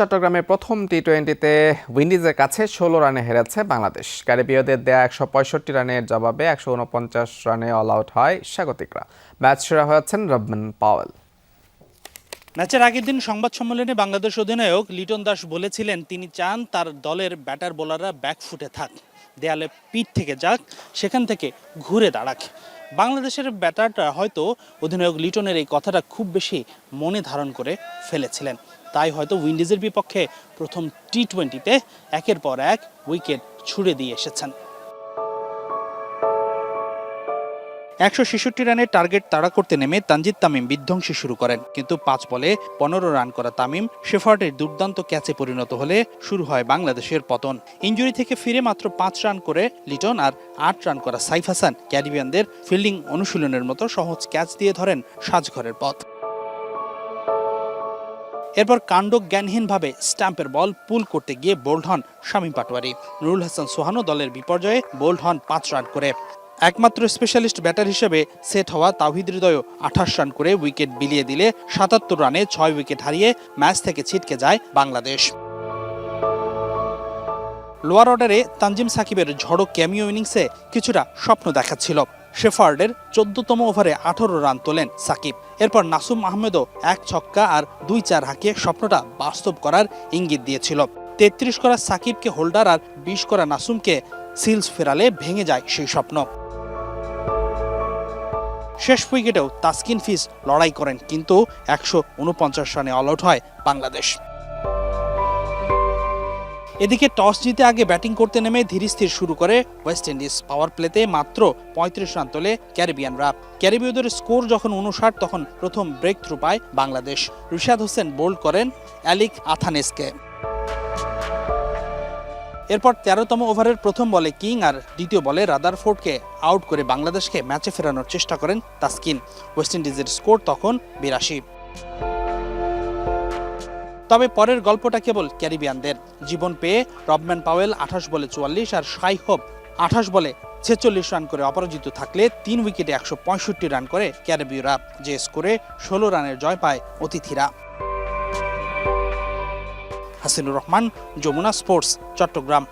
চট্টগ্রামের প্রথম টি টোয়েন্টিতে উইন্ডিজের কাছে ষোলো রানে হেরেছে বাংলাদেশ। ক্যারিবীয়দের দেয়া একশো পঁয়ষট্টি রানের জবাবে একশো উনপঞ্চাশ রানে অল আউট হয় স্বাগতিকরা। ম্যাচ সেরা হয়েছেন রবমান পাওয়েল। ম্যাচের আগের দিন সংবাদ সম্মেলনে বাংলাদেশ অধিনায়ক লিটন দাস বলেছিলেন, তিনি চান তার দলের ব্যাটার বোলাররা ব্যাকফুটে থাক, দেয়ালে পিঠ থেকে যাক, সেখান থেকে ঘুরে দাঁড়াক। বাংলাদেশের ব্যাটারটা হয়তো অধিনায়ক লিটনের এই কথাটা খুব বেশি মনে ধারণ করে ফেলেছিলেন। তাই হয়তো উইন্ডিজের বিপক্ষে প্রথম টি টোয়েন্টিতে একের পর এক উইকেট ছুড়ে দিয়ে এসেছেন। একশো ছেষট্টি রানের টার্গেট তাড়া করতে নেমে তানজিদ তামিম বিধ্বংসী শুরু করেন। কিন্তু পাঁচ বলে পনেরো রান করা তামিম শেফার্ডের দুর্দান্ত ক্যাচে পরিণত হলে শুরু হয় বাংলাদেশের পতন। ইঞ্জুরি থেকে ফিরে মাত্র পাঁচ রান করে লিটন আর আট রান করা সাইফ হাসান ক্যারিবিয়ানদের ফিল্ডিং অনুশীলনের মতো সহজ ক্যাচ দিয়ে ধরেন সাজঘরের পথ। এরপর কাণ্ড জ্ঞানহীনভাবে স্ট্যাম্পের বল পুল করতে গিয়ে বোল্ড হন শামীম পাটোয়ারি। নুরুল হাসান সোহানো দলের বিপর্যয়ে বোল্ড হন পাঁচ রান করে। একমাত্র স্পেশালিস্ট ব্যাটার হিসেবে সেট হওয়া তাওহিদ হৃদয় আঠাশ রান করে উইকেট বিলিয়ে দিলে সাতাত্তর রানে ছয় উইকেট হারিয়ে ম্যাচ থেকে ছিটকে যায় বাংলাদেশ। লোয়ার অর্ডারে তানজিম সাকিবের ঝড়ো ক্যামিও ইনিংসে কিছুটা স্বপ্ন দেখাচ্ছিল। শেফার্ডের চোদ্দতম ওভারে আঠারো রান তোলেন সাকিব। এরপর নাসুম আহমেদও এক ছক্কা আর দুই চার হাঁকিয়ে স্বপ্নটা বাস্তব করার ইঙ্গিত দিয়েছিল। তেত্রিশ করা সাকিবকে হোল্ডার আর বিশ করা নাসুমকে সিলস ফেরালে ভেঙে যায় সেই স্বপ্ন। শেষ উইকেটেও তাসকিন ফিস লড়াই করেন, কিন্তু একশো উনপঞ্চাশ রানে অল আউট হয় বাংলাদেশ। এদিকে টস জিতে আগে ব্যাটিং করতে নেমে ধীরস্থির শুরু করে ওয়েস্ট ইন্ডিজ। পাওয়ার প্লেতে মাত্র পঁয়ত্রিশ রান তোলে ক্যারিবিয়ানরা। ক্যারিবীয়দের স্কোর যখন উনষাট, তখন প্রথম ব্রেক থ্রু পায় বাংলাদেশ। রিশাদ হোসেন বোল্ড করেন অ্যালিক আথানেসকে। এরপর তেরোতম ওভারের প্রথম বলে কিং আর দ্বিতীয় বলে রাদারফোর্ডকে আউট করে বাংলাদেশকে ম্যাচে ফেরানোর চেষ্টা করেন তাসকিন। ওয়েস্ট ইন্ডিজের স্কোর তখন বিরাশি। তবে পরের গল্পটা কেবল ক্যারিবিয়ানদের। জীবন পেয়ে রবম্যান পাওয়েল আঠাশ বলে চুয়াল্লিশ আর শাই হোপ আঠাশ বলে ছেচল্লিশ রান করে অপরাজিত থাকলে তিন উইকেটে একশো পঁয়ষট্টি রান করে ক্যারিবীয়রা। যে স্কোরে ষোলো রানের জয় পায় অতিথিরা। হাসিনুর রহমান যমুনা স্পোর্টস চট্টগ্রাম।